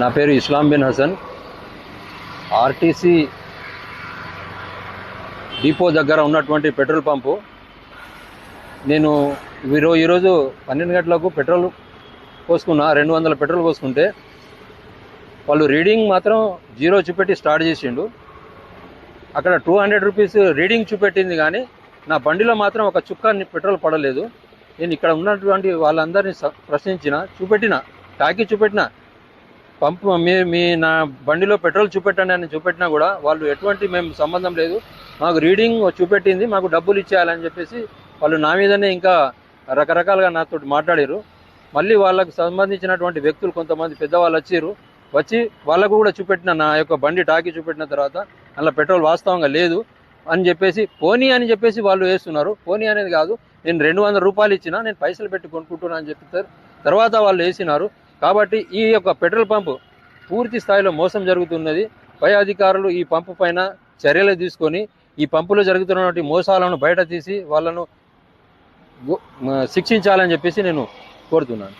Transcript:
నా పేరు Islam bin Hasan. RTC depot దగ్గర ఉన్నటువంటి పెట్రోల్ పంపు. నేను ఈరో ఈరోజు పన్నెండు గంటలకు పెట్రోల్ పోసుకున్నా రెండు వందల పెట్రోల్ పోసుకుంటే వాళ్ళు రీడింగ్ మాత్రం జీరో చూపెట్టి స్టార్ట్ చేసిండు. అక్కడ టూ హండ్రెడ్ రూపీస్ రీడింగ్ చూపెట్టింది కానీ నా బండిలో మాత్రం ఒక చుక్క పెట్రోల్ పడలేదు. నేను ఇక్కడ ఉన్నటువంటి వాళ్ళందరినీ ప్రశ్నించిన చూపెట్టిన టాకీ చూపెట్టిన పంపు మీ మీ నా బండిలో పెట్రోల్ చూపెట్టండి అని చూపెట్టినా కూడా వాళ్ళు ఎటువంటి మేము సంబంధం లేదు. మాకు రీడింగ్ చూపెట్టింది మాకు డబ్బులు ఇచ్చేయాలని చెప్పేసి వాళ్ళు నా మీదనే ఇంకా రకరకాలుగా నాతో మాట్లాడారు మళ్ళీ వాళ్ళకు సంబంధించినటువంటి వ్యక్తులు కొంతమంది పెద్దవాళ్ళు వచ్చారు వచ్చి వాళ్ళకు కూడా చూపెట్టిన నా యొక్క బండి టాకీ చూపెట్టిన తర్వాత అలా పెట్రోల్ వాస్తవంగా లేదు అని చెప్పేసి పోనీ అని చెప్పేసి వాళ్ళు వేస్తున్నారు. పోనీ అనేది కాదు నేను రెండు వందల రూపాయలు ఇచ్చిన నేను పైసలు పెట్టి కొనుక్కుంటున్నాను అని చెప్తారు తర్వాత వాళ్ళు వేసినారు. కాబట్టి ఈ యొక్క పెట్రోల్ పంపు పూర్తి స్థాయిలో మోసం జరుగుతున్నది. పై అధికారులు ఈ పంపు పైన చర్యలు తీసుకొని ఈ పంపులో జరుగుతున్నటువంటి మోసాలను బయట తీసి వాళ్ళను శిక్షించాలని చెప్పేసి నేను కోరుతున్నాను.